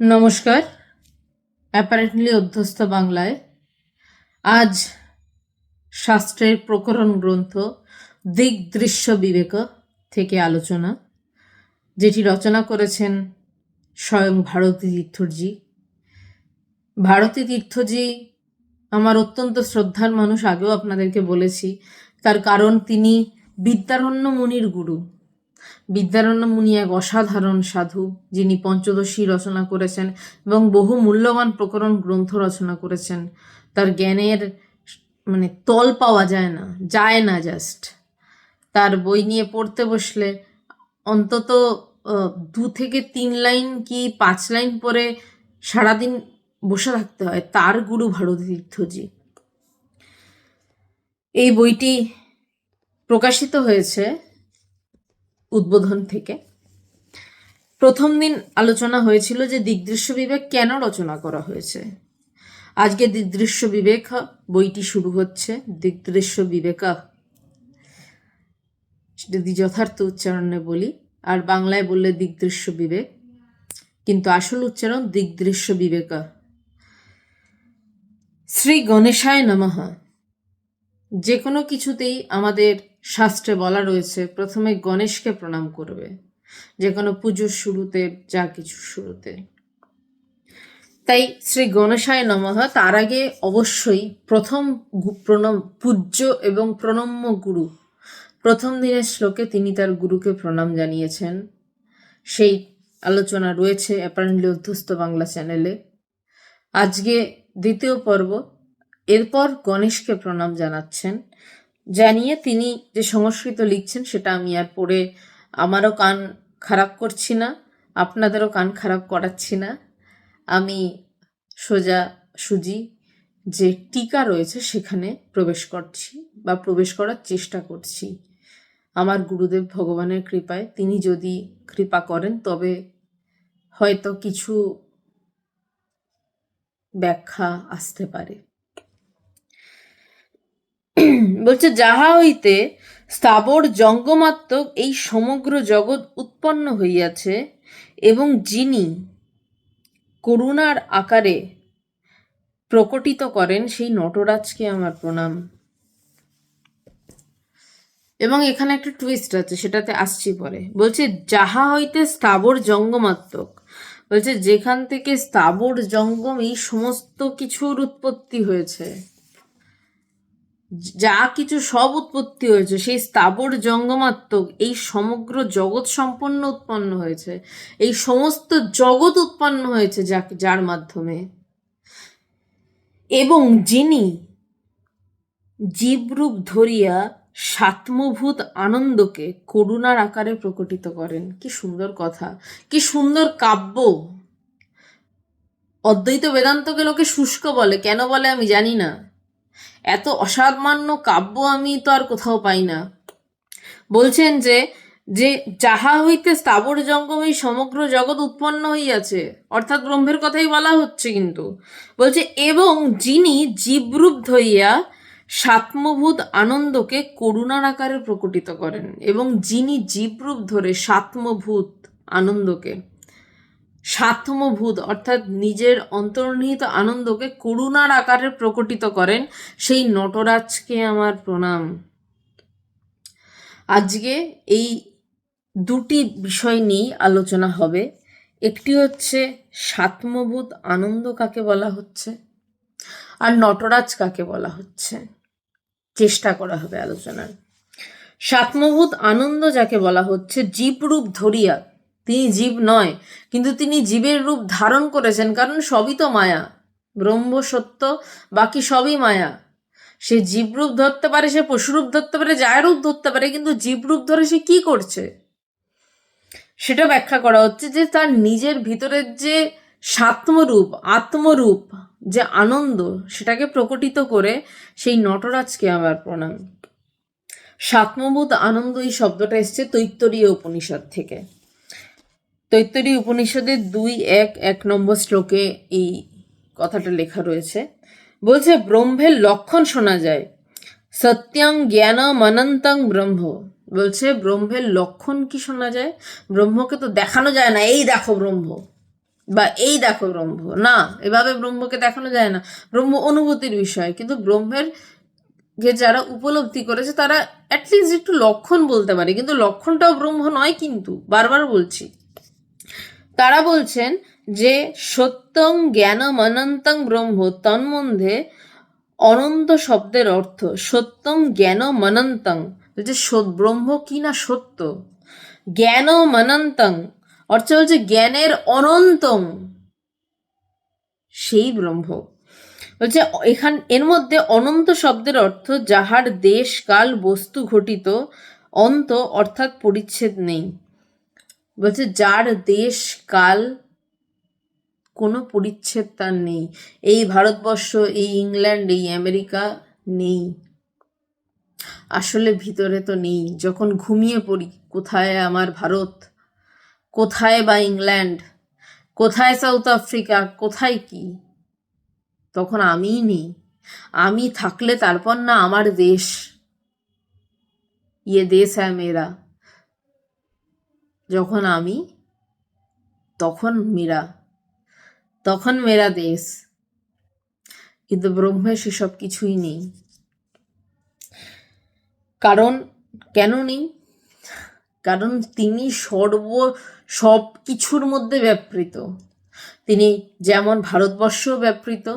নমস্কার। অ্যাপারেন্টলি অধ্যস্ত বাংলায়। আজ শাস্ত্রের প্রকরণ গ্রন্থ দিক দৃশ্য বিবেক থেকে আলোচনা, যেটি রচনা করেছেন স্বয়ং ভারতী তীর্থজি। ভারতী তীর্থজি, আমার অত্যন্ত শ্রদ্ধার মানুষ, আগেও আপনাদেরকে বলেছি, তার কারণ তিনি বিদ্যারণ্য মুনির গুরু। বিদ্যারণ্য মুনি এক অসাধারণ সাধু, যিনি পঞ্চদশী রচনা করেছেন এবং বহু মূল্যবান প্রকরণ গ্রন্থ রচনা করেছেন। তার জ্ঞানের মানে তল পাওয়া যায় না যায় না জাস্ট তার বই নিয়ে পড়তে বসলে অন্তত দু থেকে তিন লাইন কি পাঁচ লাইন পরে সারাদিন বসে থাকতে হয়, তার গুরু ভারতী তীর্থজি এই বইটি প্রকাশিত হয়েছে উদ্বোধন থেকে। প্রথম দিন আলোচনা হয়েছিল যে দিগদৃশ্য বিবেক কেন রচনা করা হয়েছে। আজকে দিগদৃশ্য বিবেক বইটি শুরু হচ্ছে। দিগদৃশ্য বিবেকা যদি যথার্থ উচ্চারণে বলি, আর বাংলায় বললে দিগদৃশ্য বিবেক, কিন্তু আসল উচ্চারণ দিগদৃশ্য বিবেকা। শ্রী গণেশায় নমঃ। যে কোনো কিছুতেই আমাদের শাস্ত্রে বলা রয়েছে, প্রথমে গণেশকে প্রণাম করবে। যে কোনো পুজোর শুরুতে, যা কিছু শুরুতে। তাই শ্রী গণেশায় নমঃ। তার আগে অবশ্যই প্রথম প্রণম, পূজ্য এবং প্রণম্য গুরু। প্রথম দিনের শ্লোকে তিনি তার গুরুকে প্রণাম জানিয়েছেন। সেই আলোচনা রয়েছে অ্যাপারেন্টলি অধ্যস্ত বাংলা চ্যানেলে। আজকে দ্বিতীয় পর্ব। এরপর গণেশকে প্রণাম জানাচ্ছেন। জানিয়ে তিনি যে সংস্কৃত লিখছেন সেটা আমি আর পড়ে আমারও কান খারাপ করছি না, আপনাদেরও কান খারাপ করাচ্ছি না। আমি সোজা সুজি যে টিকা রয়েছে সেখানে প্রবেশ করছি বা প্রবেশ করার চেষ্টা করছি। আমার গুরুদেব ভগবানের কৃপায় তিনি যদি কৃপা করেন তবে হয়তো কিছু ব্যাখ্যা আসতে পারে। বলছে, যাহা হইতে স্থাবর জঙ্গমাত্মক এই সমগ্র জগৎ উৎপন্ন হইয়াছে এবং যিনি করুণার আকারে প্রকটিত করেন, সেই নটরাজকে আমার প্রণাম। এবং এখানে একটা টুইস্ট আছে, সেটাতে আসছি পরে। বলছে, যাহা হইতে স্থাবর জঙ্গমাত্মক। বলছে, যেখান থেকে স্থাবর জঙ্গম এই সমস্ত কিছুর উৎপত্তি হয়েছে। যা কিছু সব উৎপত্তি হয়েছে, সেই স্থাবর জঙ্গমাত্মক এই সমগ্র জগৎ সম্পন্ন উৎপন্ন হয়েছে। এই সমস্ত জগৎ উৎপন্ন হয়েছে যা, যার মাধ্যমে। এবং যিনি জীবরূপ ধরিয়া সাত্মভূত আনন্দকে করুণার আকারে প্রকটিত করেন। কি সুন্দর কথা, কি সুন্দর কাব্য। অদ্বৈত বেদান্তকে লোকে শুষ্ক বলে, কেন বলে আমি জানি না। এত অসামান্য কাব্য আমি তো আর কোথাও পাই না। বলছেন যে যে যাহা হইতে স্থাবর জঙ্গম এই সমগ্র জগৎ উৎপন্ন হইয়াছে, অর্থাৎ ব্রহ্মের কথাই বলা হচ্ছে কিন্তু। বলছে, এবং যিনি জীবরূপ ধরিয়া সাত্মভূত আনন্দকে করুণার আকারে প্রকটিত করেন, এবং যিনি জীবরূপ ধরে সাত্মভূত আনন্দকে সাত্মভূত অর্থাৎ নিজের অন্তর্নিহিত আনন্দকে করুণার আকারে প্রকটিত করেন সেই নটরাজকে আমার প্রণাম। আজকে এই দুটি বিষয় নিয়েই আলোচনা হবে। একটি হচ্ছে সাত্মভূত আনন্দ কাকে বলা হচ্ছে? আর নটরাজ কাকে বলা হচ্ছে? চেষ্টা করা হবে আলোচনার। সাত্মভূত আনন্দ যাকে বলা হচ্ছে, জীবরূপ ধরিয়া তিনি জীব নয়, কিন্তু তিনি জীবের রূপ ধারণ করেছেন, কারণ সবই তো মায়া। ব্রহ্ম সত্য, বাকি সবই মায়া। সে জীবরূপ ধরতে পারে, সে পশুরূপ ধরতে পারে যায় রূপ ধরতে পারে, কিন্তু জীবরূপ ধরে সে কি করছে? সেটা ব্যাখ্যা করা হচ্ছে যে তার নিজের ভিতরের যে সাত্মরূপ, আত্মরূপ, যে আনন্দ, সেটাকে প্রকটিত করে সেই নটরাজকে আমার প্রণাম। সাত্মবোধ আনন্দ এই শব্দটা এসছে তৈত্তরীয় উপনিষদ থেকে। তৈত্তরীয় উপনিষদের দুই এক এক নম্বর শ্লোকে এই কথাটা লেখা রয়েছে। বলছে, ব্রহ্মের লক্ষণ শোনা যায়। সত্যং জ্ঞানম অনন্তং ব্রহ্ম। বলছে, ব্রহ্মের লক্ষণ কি শোনা যায়? ব্রহ্মকে তো দেখানো যায় না, এই দেখো ব্রহ্ম। বা এই দেখো ব্রহ্ম। না, এভাবে ব্রহ্মকে দেখানো যায় না। ব্রহ্ম অনুভূতির বিষয়, কিন্তু ব্রহ্মের যে যারা উপলব্ধি করেছে, তারা অ্যাটলিস্ট একটু লক্ষণ বলতে পারে। কিন্তু লক্ষণটাও ব্রহ্ম নয় কিন্তু, বারবার বলছি। তারা বলছেন যে, সত্যং জ্ঞানম অনন্তং ব্রহ্ম, তন্মধ্যে অনন্ত শব্দের অর্থ সত্যং জ্ঞানম অনন্তং বলছে ব্রহ্ম কি না সত্য? জ্ঞানম অনন্তং অর্থ হচ্ছে জ্ঞানের অনন্তম সেই ব্রহ্ম। বলছে, এখান, এর মধ্যে অনন্ত শব্দের অর্থ যাহার দেশ, কাল, বস্তু ঘটিত, অন্ত, অর্থাৎ পরিচ্ছেদ নেই। বলছে, যার দেশ কাল কোনো পরিচ্ছেদ তার নেই। এই ভারতবর্ষ, এই ইংল্যান্ড, এই আমেরিকা নেই। আসলে ভিতরে তো নেই। যখন ঘুমিয়ে পড়ি, কোথায় আমার ভারত? কোথায় বা ইংল্যান্ড? কোথায় সাউথ আফ্রিকা? কোথায় কি? তখন আমিই নেই। আমি থাকলে তারপর না আমার দেশ। ইয়ে দেশ হ্যাঁ মেরা যখন আমি, তখন মেরা তখন মেরা দেশ। কিন্তু ব্রহ্মে সেসব কিছুই নেই। কারণ কেন নেই? কারণ তিনি সর্ব, সব কিছুর মধ্যে ব্যাপৃত। তিনি যেমন ভারতবর্ষও ব্যাপৃত,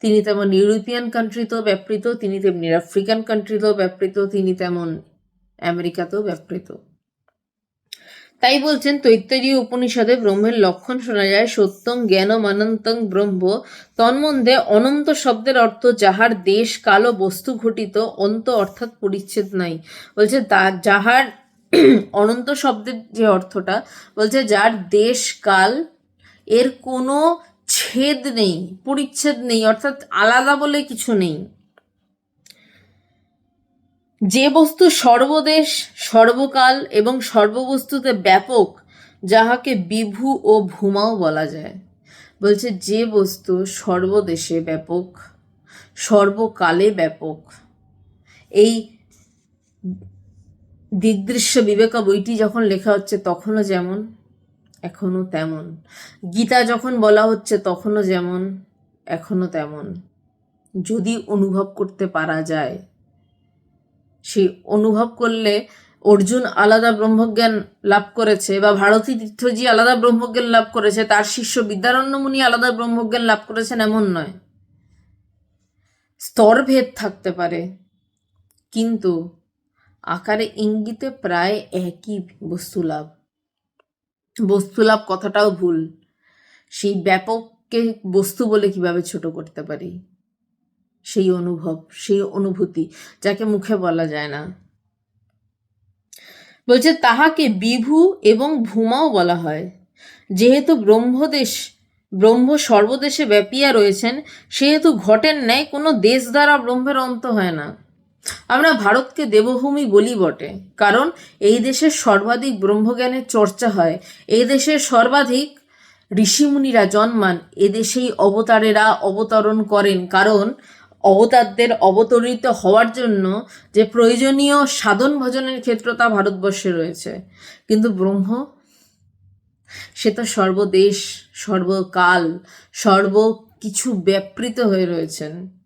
তিনি তেমন ইউরোপিয়ান কান্ট্রিতেও ব্যাপৃত, তিনি তেমনি আফ্রিকান কান্ট্রিতেও ব্যাপৃত, তিনি তেমন আমেরিকাতেও ব্যাপৃত। তাই বলছেন তৈত্তরীয় উপনিষদে ব্রহ্মের লক্ষণ শোনা যায়, সত্যং জ্ঞানম অনন্তং ব্রহ্ম, তন্মধ্যে অনন্ত শব্দের অর্থ যাহার দেশ কাল বস্তু ঘটিত, অন্ত অর্থাৎ পরিচ্ছেদ নাই। বলছে তা, যাহার অনন্ত শব্দের যে অর্থটা, বলছে যার দেশ কাল, এর কোনো ছেদ নেই, পরিচ্ছেদ নেই, অর্থাৎ আলাদা বলে কিছু নেই। যে বস্তু সর্বদেশ, সর্বকাল এবং সর্ববস্তুতে ব্যাপক, যাহাকে বিভু ও ভূমাও বলা যায়। বলছে, যে বস্তু সর্বদেশে ব্যাপক, সর্বকালে ব্যাপক। এই দিগদৃশ্য বিবেকা বইটি যখন লেখা হচ্ছে, তখনও যেমন, এখনও তেমন। গীতা যখন বলা হচ্ছে, তখনও যেমন, এখনও তেমন। যদি অনুভব করতে পারা যায় সেই অনুভব করলে অর্জুন আলাদা ব্রহ্মজ্ঞান লাভ করেছে বা ভারতী তীর্থজি আলাদা ব্রহ্মজ্ঞান লাভ করেছে, তার শিষ্য বিদ্যারণ্য মুনি আলাদা ব্রহ্মজ্ঞান লাভ করেছেন এমন নয়। স্তরভেদ থাকতে পারে, কিন্তু আকারে ইঙ্গিতে প্রায় একই বস্তু লাভ। বস্তু লাভ কথাটাও ভুল। সেই ব্যাপককে বস্তু বলে কীভাবে ছোট করতে পারি? সেই অনুভব, সেই অনুভূতি যাকে মুখে বলা যায় না। বলছে, তাহাকে বিভু এবং ভূমাও বলা হয়। যেহেতু ব্রহ্মদেশ, ব্রহ্ম সর্বদেশে ব্যাপিয়া রয়েছেন, সেহেতু ঘটেন ন্যায় কোনো দেশ দ্বারা ব্রহ্মের অন্ত হয় না। আমরা ভারতকে দেবভূমি বলি বটে, কারণ এই দেশের সর্বাধিক ব্রহ্মজ্ঞানের চর্চা হয়। এই দেশের সর্বাধিক ঋষিমুনিরা জন্মান এদেশেই অবতারেরা অবতরণ করেন, কারণ অবতারদের অবতরিত হওয়ার জন্য যে প্রয়োজনীয় সাধন ভজনের ক্ষেত্র তা ভারতবর্ষে রয়েছে। কিন্তু ব্রহ্ম, সে তো সর্বদেশ, সর্বকাল সর্ব কিছু ব্যাপৃত হয়ে রয়েছেন।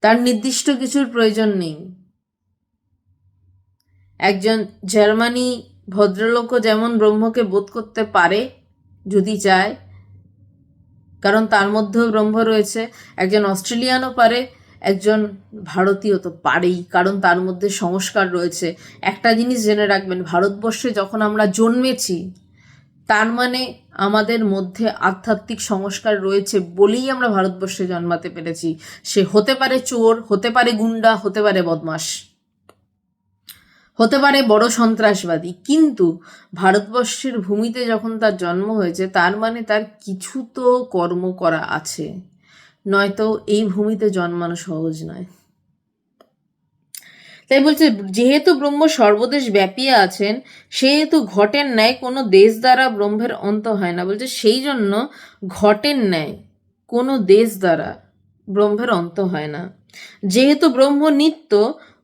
তার নির্দিষ্ট কিছুর প্রয়োজন নেই। একজন জার্মানি ভদ্রলোকও যেমন ব্রহ্মকে বোধ করতে পারে, যদি চায় কারণ তার মধ্যেও ব্রহ্ম রয়েছে। একজন অস্ট্রেলিয়ানও পারে, একজন ভারতীয় তো পারেই, কারণ তার মধ্যে সংস্কার রয়েছে। একটা জিনিস জেনে রাখবেন, ভারতবর্ষে যখন আমরা জন্মেছি, তার মানে আমাদের মধ্যে আধ্যাত্মিক সংস্কার রয়েছে বলেই আমরা ভারতবর্ষে জন্মাতে পেরেছি। সে হতে পারে চোর, হতে পারে গুন্ডা, হতে পারে বদমাস হতে পারে বড় সন্ত্রাসবাদী, কিন্তু ভারতবর্ষের ভূমিতে যখন তার জন্ম হয়েছে, তার মানে তার কিছু তো কর্ম করা আছে। নয়তো এই ভূমিতে জন্মানো সহজ নয়। তাই বলছে, যেহেতু ব্রহ্ম সর্বদেশ ব্যাপিয়ে আছেন, সেহেতু ঘটের ন্যায় কোনো দেশ দ্বারা ব্রহ্মের অন্ত হয় না। বলছে, সেই জন্য ঘটের ন্যায় কোনো দেশ দ্বারা ব্রহ্মের অন্ত হয় না। যেহেতু ব্রহ্ম নিত্য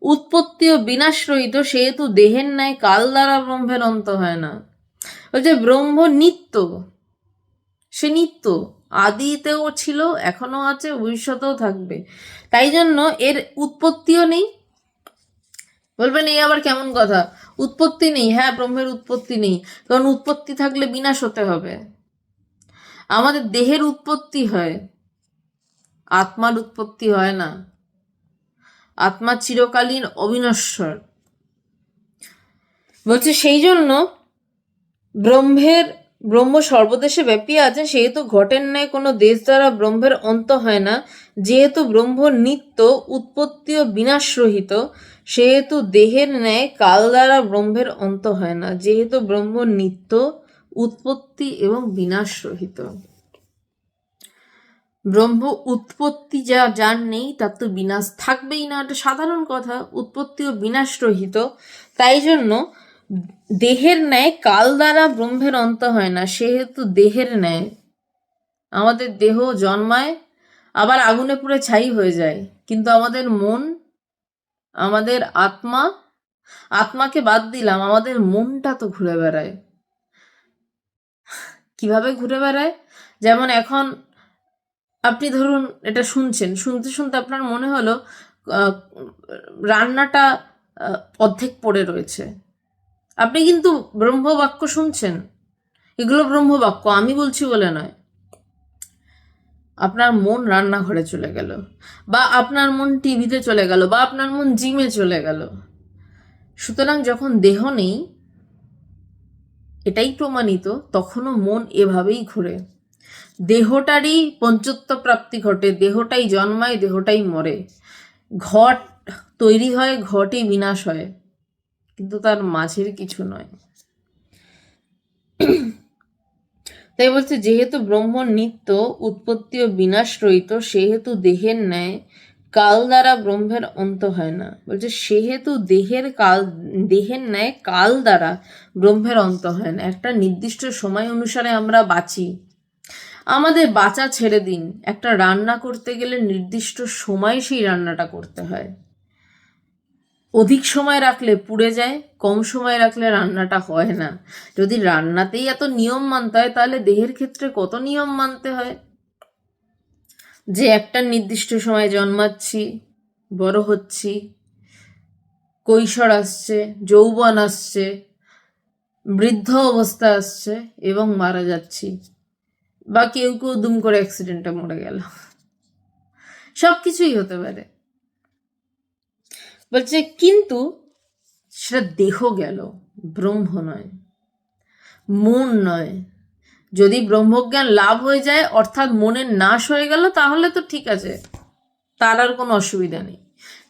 উৎপত্তি ও বিনাশ রহিত, সেহেতু দেহের ন্যায় কাল দ্বারা ব্রহ্মের অন্ত হয় না। বলছে ব্রহ্ম নিত্য, সে নিত্য। আদিতেও ছিল এখনও আছে, ভবিষ্যতেও থাকবে। তাই জন্য এর উৎপত্তিও নেই। বলবেন, এই আবার কেমন কথা? উৎপত্তি নেই হ্যাঁ ব্রহ্মের উৎপত্তি নেই, কারণ উৎপত্তি থাকলে বিনাশ হতে হবে। আমাদের দেহের উৎপত্তি হয়, আত্মার উৎপত্তি হয় না। আত্মা চিরকালীন অবিনশ্বর। বলছে সেই জন্য ব্রহ্মের, ব্রহ্ম সর্বদেশে ব্যাপী আছে সেহেতু ঘটের ন্যায় কোনো দেশ দ্বারা ব্রহ্মের অন্ত হয় না। যেহেতু ব্রহ্ম নিত্য উৎপত্তি ও বিনাশ রহিত, সেহেতু দেহের ন্যায় কাল দ্বারা ব্রহ্মের অন্ত হয় না। যেহেতু ব্রহ্ম নিত্য উৎপত্তি এবং বিনাশ রহিত। ব্রহ্ম উৎপত্তি যা যার নেই, তার তো বিনাশ থাকবেই না। এটা সাধারণ কথা, উৎপত্তি ও বিনাশ রহিত। তাই জন্য দেহের ন্যায় কাল দ্বারা ব্রহ্মের অন্ত হয় না, সেহেতু দেহের ন্যায়। আমাদের দেহ জন্মায়, আবার আগুনে পুড়ে ছাই হয়ে যায়। কিন্তু আমাদের মন, আমাদের আত্মা, আত্মাকে বাদ দিলাম, আমাদের মনটা তো ঘুরে বেড়ায়। কীভাবে ঘুরে বেড়ায়? যেমন এখন আপনি ধরুন এটা শুনছেন, শুনতে শুনতে আপনার মনে হলো রান্নাটা অর্ধেক পড়ে রয়েছে। আপনি কিন্তু ব্রহ্মবাক্য শুনছেন। এগুলো ব্রহ্মবাক্য, আমি বলছি বলে নয়। আপনার মন রান্নাঘরে চলে গেল, বা আপনার মন টিভিতে চলে গেল, বা আপনার মন জিমে চলে গেল। সুতরাং যখন দেহ নেই, এটাই প্রমাণিত, তখনও মন এভাবেই ঘুরে। দেহটারই পঞ্চত্ব প্রাপ্তি ঘটে, দেহটাই জন্মায়, দেহটাই মরে। ঘট তৈরি হয়, ঘটই বিনাশ হয়। কিন্তু তার মাঝের কিছু নয়। তাই বলছে, যেহেতু ব্রহ্ম নিত্য উৎপত্তি ও বিনাশ রহিত, সেহেতু দেহের ন্যায় কাল দ্বারা ব্রহ্মের অন্ত হয় না। বলছে, সেহেতু দেহের কাল, দেহের ন্যায় কাল দ্বারা ব্রহ্মের অন্ত হয় না। একটা নির্দিষ্ট সময় অনুসারে আমরা বাঁচি। আমাদের বাঁচা ছেড়ে দিন। একটা রান্না করতে গেলে নির্দিষ্ট সময় সেই রান্নাটা করতে হয়। অধিক সময় রাখলে পুড়ে যায়, কম সময় রাখলে রান্নাটা হয় না। যদি রান্নাতেই এত নিয়ম মানতে হয়, তাহলে দেহের ক্ষেত্রে কত নিয়ম মানতে হয়? যে একটা নির্দিষ্ট সময় জন্মাচ্ছি, বড় হচ্ছি, কৈশোর আসছে, যৌবন আসছে, বৃদ্ধ অবস্থা আসছে এবং মারা যাচ্ছি। বা কেউ কেউ দুম করে অ্যাক্সিডেন্টে মরে গেল। সব কিছুই হতে পারে। বলছে, কিন্তু সেটা দেহ গেল, ব্রহ্ম নয়, মন নয়। যদি ব্রহ্মজ্ঞান লাভ হয়ে যায়, অর্থাৎ মনের নাশ হয়ে গেল, তাহলে তো ঠিক আছে, তার আর কোনো অসুবিধা নেই।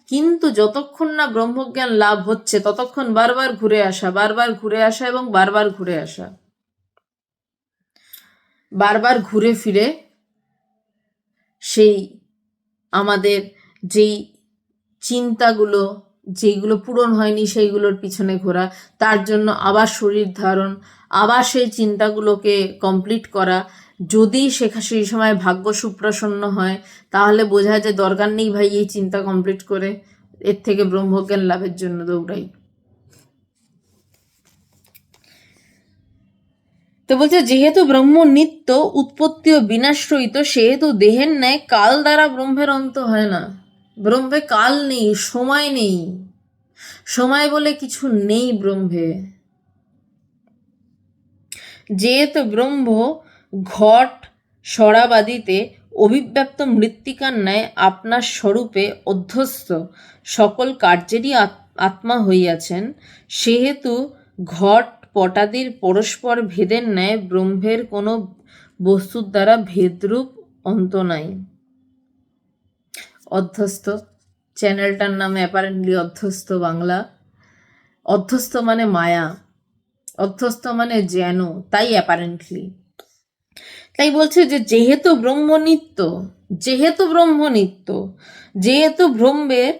কিন্তু যতক্ষণ না ব্রহ্মজ্ঞান লাভ হচ্ছে, ততক্ষণ বারবার ঘুরে আসা, বারবার ঘুরে আসা এবং বারবার ঘুরে আসা। বারবার ঘুরে ফিরে সেই আমাদের যেই চিন্তাগুলো, যেইগুলো পূরণ হয়নি সেইগুলোর পিছনে ঘোরা, তার জন্য আবার শরীর ধারণ, আবার সেই চিন্তাগুলোকে কমপ্লিট করা। যদি শেখা সেই সময় ভাগ্য সুপ্রসন্ন হয়, তাহলে বোঝা যে দরকার নেই ভাই এই চিন্তা কমপ্লিট করে, এর থেকে ব্রহ্মজ্ঞান লাভের জন্য দৌড়াই। তো বলছে, যেহেতু ব্রহ্ম নিত্য উৎপত্তি ও বিনাশ রহিত, সেহেতু দেহের ন্যায় কাল দ্বারা ব্রহ্মের অন্ত হয় না। ব্রহ্মে কাল নেই, সময় নেই। সময় বলে কিছু নেই ব্রহ্মে। যেহেতু ব্রহ্ম ঘট সরাবাদিতে অভিব্যক্ত মৃত্তিকার ন্যায় আপনার স্বরূপে অধ্যস্ত, সকল কার্যেরই আত- আত্মা হইয়াছেন, সেহেতু ঘট পটাদির পরস্পর ভেদের ন্যায় ব্রহ্মের কোনো বস্তুর দ্বারা ভেদরূপ অন্ত নাই। অধ্যস্ত চ্যানেলটার নাম অ্যাপারেন্টলি অধ্যস্ত বাংলা। অধ্যস্ত মানে মায়া। অধ্যস্ত মানে যেন, তাই অ্যাপারেন্টলি তাই বলছে যে যেহেতু ব্রহ্মনিত্য যেহেতু ব্রহ্মনিত্য, যেহেতু ব্রহ্মের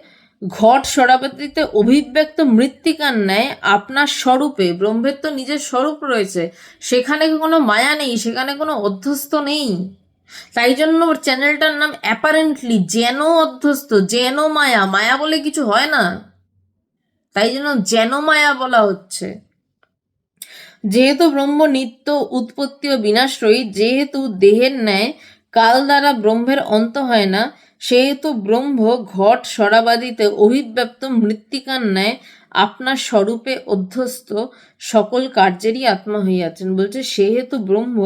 ঘট সরাপতিতে অভিব্যক্ত মৃত্তিকার ন্যায় আপনার স্বরূপে, ব্রহ্মের তো নিজের স্বরূপ রয়েছে, সেখানে কোনো মায়া নেই, সেখানে কোনো অধ্যস্ত নেই। তাই জন্য ওর চ্যানেলটার নাম অ্যাপারেন্টলি যেন অধ্যস্ত যেন মায়া মায়া বলে কিছু হয় না। তাই জন্য যেন মায়া বলা হচ্ছে। যেহেতু ব্রহ্ম নিত্য উৎপত্তি ও বিনাশরয়ী যেহেতু দেহের ন্যায় কাল দ্বারা ব্রহ্মের অন্ত হয় না সেহেতু ব্রহ্ম ঘট সরাবাদিতে অভিব্যক্ত মৃত্তিকার ন্যায় আপনার স্বরূপে অধ্যস্ত সকল কার্যেরই আত্মা হইয়াছেন। বলছে, সেহেতু ব্রহ্ম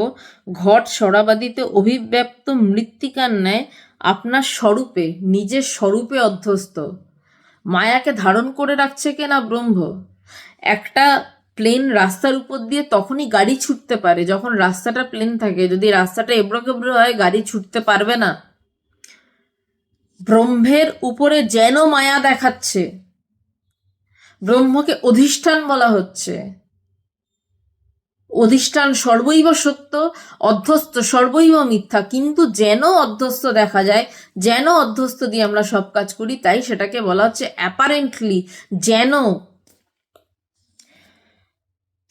ঘট সরাবাদিতে অভিব্যক্ত মৃত্তিকার ন্যায় আপনার স্বরূপে, নিজের স্বরূপে অধ্যস্ত। মায়াকে ধারণ করে রাখছে কে না ব্রহ্ম? একটা প্লেন রাস্তার উপর দিয়ে তখনই গাড়ি ছুটতে পারে। যখন রাস্তাটা প্লেন থাকে, যদি রাস্তাটা এবড়ো কেবড়ো হয়, গাড়ি ছুটতে পারবে না। ব্রহ্মের উপরে যেন মায়া দেখাচ্ছে। ব্রহ্মকে অধিষ্ঠান বলা হচ্ছে। অধিষ্ঠান সর্বৈব সত্য অধ্যস্ত সর্বৈব মিথ্যা, কিন্তু যেন অধ্যস্ত দেখা যায়, যেন অধ্যস্ত দিয়ে আমরা সব কাজ করি, তাই সেটাকে বলা হচ্ছে অ্যাপারেন্টলি যেন।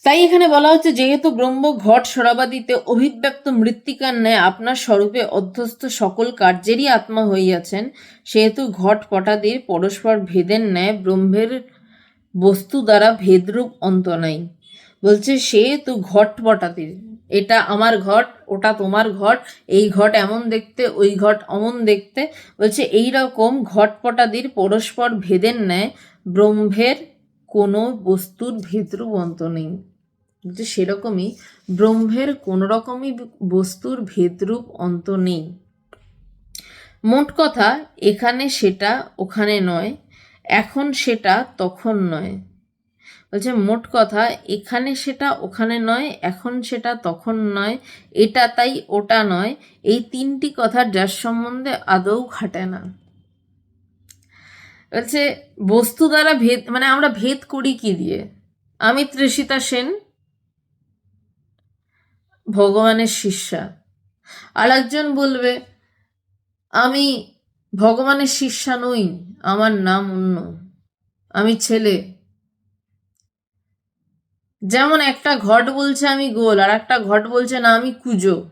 তাই এখানে বলা হচ্ছে, যেহেতু ব্রহ্ম ঘট সরাবাদিতে অভিব্যক্ত মৃত্তিকার ন্যায় আপনার স্বরূপে অধ্যস্ত সকল কার্যেরই আত্মা হইয়াছেন, সেহেতু ঘট পটাদির পরস্পর ভেদের ন্যায় ব্রহ্মের বস্তু দ্বারা ভেদরূপ অন্ত নাই। বলছে, সেহেতু ঘট পটাদির, এটা আমার ঘট, ওটা তোমার ঘট, এই ঘট এমন দেখতে, ওই ঘট অমন দেখতে। বলছে এই রকম ঘটপটাদির পরস্পর ভেদের ন্যায় ব্রহ্মের কোনো বস্তুর ভেদরূপ অন্ত নেই। যে সেরকমই ব্রহ্মের কোনো রকমই বস্তুর ভেদরূপ অন্ত নেই। মোট কথা, এখানে সেটা ওখানে নয়, এখন সেটা তখন নয়। বলছে, মোট কথা, এখানে সেটা ওখানে নয়, এখন সেটা তখন নয়, এটা তাই, ওটা নয়, এই তিনটি কথা যার সম্বন্ধে আদৌ খাটে না। বলছে, বস্তু দ্বারা ভেদ মানে আমরা ভেদ করি কি দিয়ে? আমি তৃষিতা সেন, ভগবানের শিষ্যা। আর একজন বলবে, আমি ভগবানের শিষ্যা নই, আমার নাম অন্য। আমি ছেলে। যেমন একটা ঘট বলছে আমি গোল, আর একটা ঘট বলছে না আমি কুজো।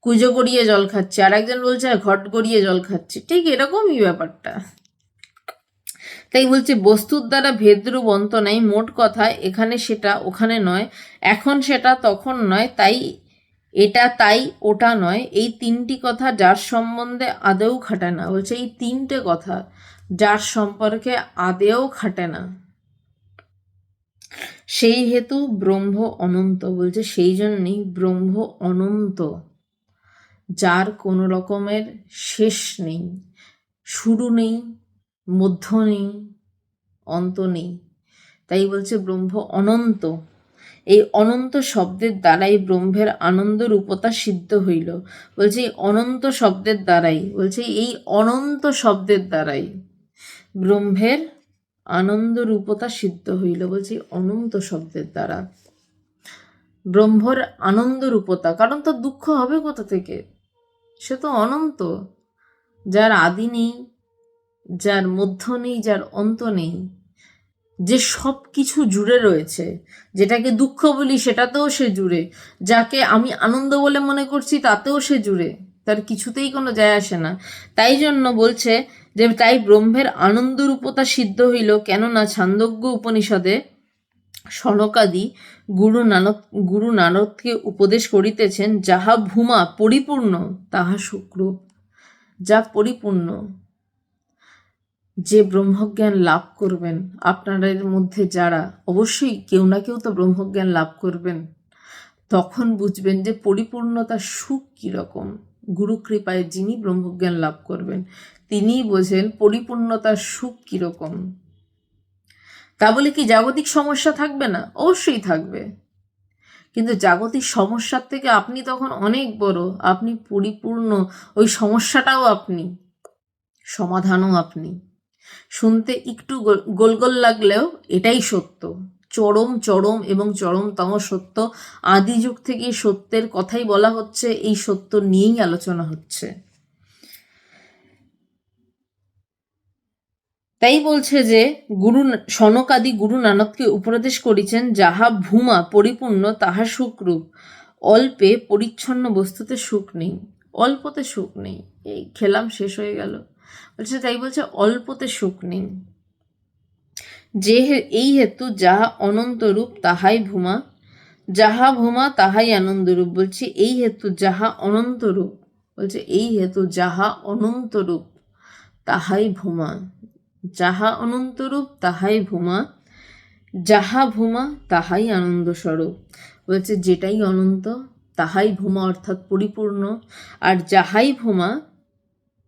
কুজো গড়িয়ে জল খাচ্ছি। আর একজন বলছে, ঘট গড়িয়ে জল খাচ্ছি। ঠিক এরকমই ব্যাপারটা। তাই বলছে, বস্তুর দ্বারা ভেদরূপ অন্ত নাই, মোট কথা এখানে সেটা ওখানে নয়, এখন সেটা তখন নয়, তাই এটা তাই, ওটা নয়, এই তিনটি কথা যার সম্বন্ধে আদেও খাটে না, বলছে এই তিনটে কথা যার সম্পর্কে আদেও খাটে না। সেই হেতু ব্রহ্ম অনন্ত, বলছে সেই জন্যই ব্রহ্ম অনন্ত, যার কোনো রকমের শেষ নেই, শুরু নেই মধ্য নেই, অন্ত নেই। তাই বলছে ব্রহ্ম অনন্ত। এই অনন্ত শব্দের দ্বারাই ব্রহ্মের আনন্দ রূপতা সিদ্ধ হইল। বলছে অনন্ত শব্দের দ্বারাই, বলছে এই অনন্ত শব্দের দ্বারাই ব্রহ্মের আনন্দ রূপতা সিদ্ধ হইল। বলছে অনন্ত শব্দের দ্বারা ব্রহ্মর আনন্দ রূপতা। কারণ তো দুঃখ হবে কোথা থেকে? সে তো অনন্ত। যার আদি নেই যার মধ্য নেই, যার অন্ত নেই, যে সব কিছু জুড়ে রয়েছে, যেটাকে দুঃখ বলি সেটাতেও সে জুড়ে, যাকে আমি আনন্দ বলে মনে করছি তাতেও সে জুড়ে, তার কিছুতেই কোনো যায় আসে না। তাই জন্য বলছে যে, তাই ব্রহ্মের আনন্দ রূপতা সিদ্ধ হইল কেননা ছান্দজ্ঞ উপনিষদে সনকাদি গুরু নানক, গুরু নানককে উপদেশ করিতেছেন, যাহা ভূমা পরিপূর্ণ, তাহা শুক্র, যা পরিপূর্ণ। যে ব্রহ্মজ্ঞান লাভ করবেন আপনাদের মধ্যে যারা, অবশ্যই কেউ না কেউ তো ব্রহ্মজ্ঞান লাভ করবেন। তখন বুঝবেন যে পরিপূর্ণতার সুখ কীরকম। গুরু কৃপায় যিনি ব্রহ্মজ্ঞান লাভ করবেন, তিনিই বোঝেন পরিপূর্ণতার সুখ কীরকম। তা বলে কি জাগতিক সমস্যা থাকবে না? অবশ্যই থাকবে। কিন্তু জাগতিক সমস্যার থেকে আপনি তখন অনেক বড়। আপনি পরিপূর্ণ, ওই সমস্যাটাও আপনি, সমাধানও আপনি। শুনতে একটু গোল গোল লাগলেও এটাই সত্য। চরম চরম এবং চরমতম সত্য। আদি যুগ থেকে সত্যের কথাই বলা হচ্ছে, এই সত্য নিয়েই আলোচনা হচ্ছে। তাই বলছে যে, গুরু সনকাদি গুরু নানককে উপদেশ করিছেন, যাহা ভূমা পরিপূর্ণ, তাহা সুখরূপ। অল্পে পরিচ্ছন্ন বস্তুতে সুখ নেই। অল্পতে সুখ নেই। এই খেলাম শেষ হয়ে গেল। বলছে, তাই বলছে, অল্পতে সুখ নেই। যে এই হেতু যাহা অনন্তরূপ, তাহাই ভূমা। যাহা ভূমা, তাহাই আনন্দরূপ। বলছি, এই হেতু যাহা অনন্তরূপ। বলছে, এই হেতু যাহা অনন্তরূপ, তাহাই ভূমা। যাহা অনন্তরূপ, তাহাই ভূমা। যাহা ভূমা, তাহাই আনন্দ স্বরূপ বলছে, যেটাই অনন্ত, তাহাই ভূমা অর্থাৎ পরিপূর্ণ। আর যাহাই ভূমা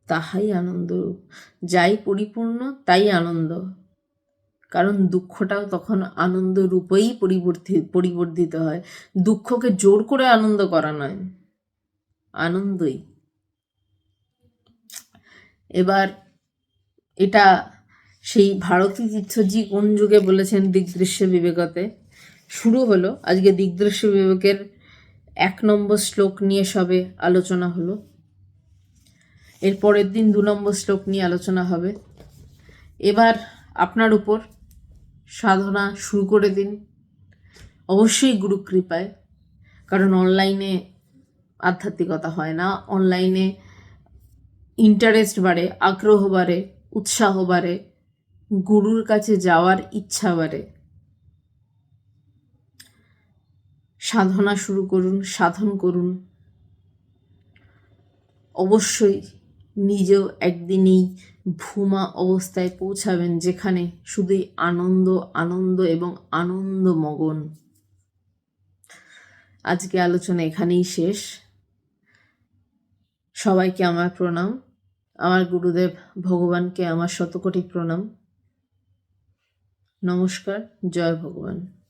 তাহাই আনন্দরূপ যাই পরিপূর্ণ, তাই আনন্দ। কারণ দুঃখটাও তখন আনন্দ রূপেই পরিবর্তিত পরিবর্তিত হয়। দুঃখকে জোর করে আনন্দ করা নয়। আনন্দই। এবার এটা সেই ভারতী তীর্থজি কোন যুগে বলেছেন দিগদৃশ্য বিবেকতে? শুরু হলো, আজকে দিগদৃশ্য বিবেকের এক নম্বর শ্লোক নিয়ে সবে আলোচনা হলো। এর পরের দিন দু নম্বর শ্লোক নিয়ে আলোচনা হবে। এবার আপনার উপর সাধনা শুরু করে দিন। অবশ্যই গুরু কৃপায়, কারণ অনলাইনে আধ্যাত্মিকতা হয় না। অনলাইনে ইন্টারেস্ট বাড়ে, আগ্রহ বাড়ে, উৎসাহ বাড়ে, গুরুর কাছে যাওয়ার ইচ্ছা বাড়ে। সাধনা শুরু করুন, সাধন করুন। অবশ্যই নিজেও একদিনেই ভূমা অবস্থায় পৌঁছাবেন যেখানে শুধুই আনন্দ আনন্দ এবং আনন্দ মগন। আজকে আলোচনা এখানেই শেষ। সবাইকে আমার প্রণাম। আমার গুরুদেব ভগবানকে আমার শতকোটি প্রণাম। নমস্কার, জয় ভগবান।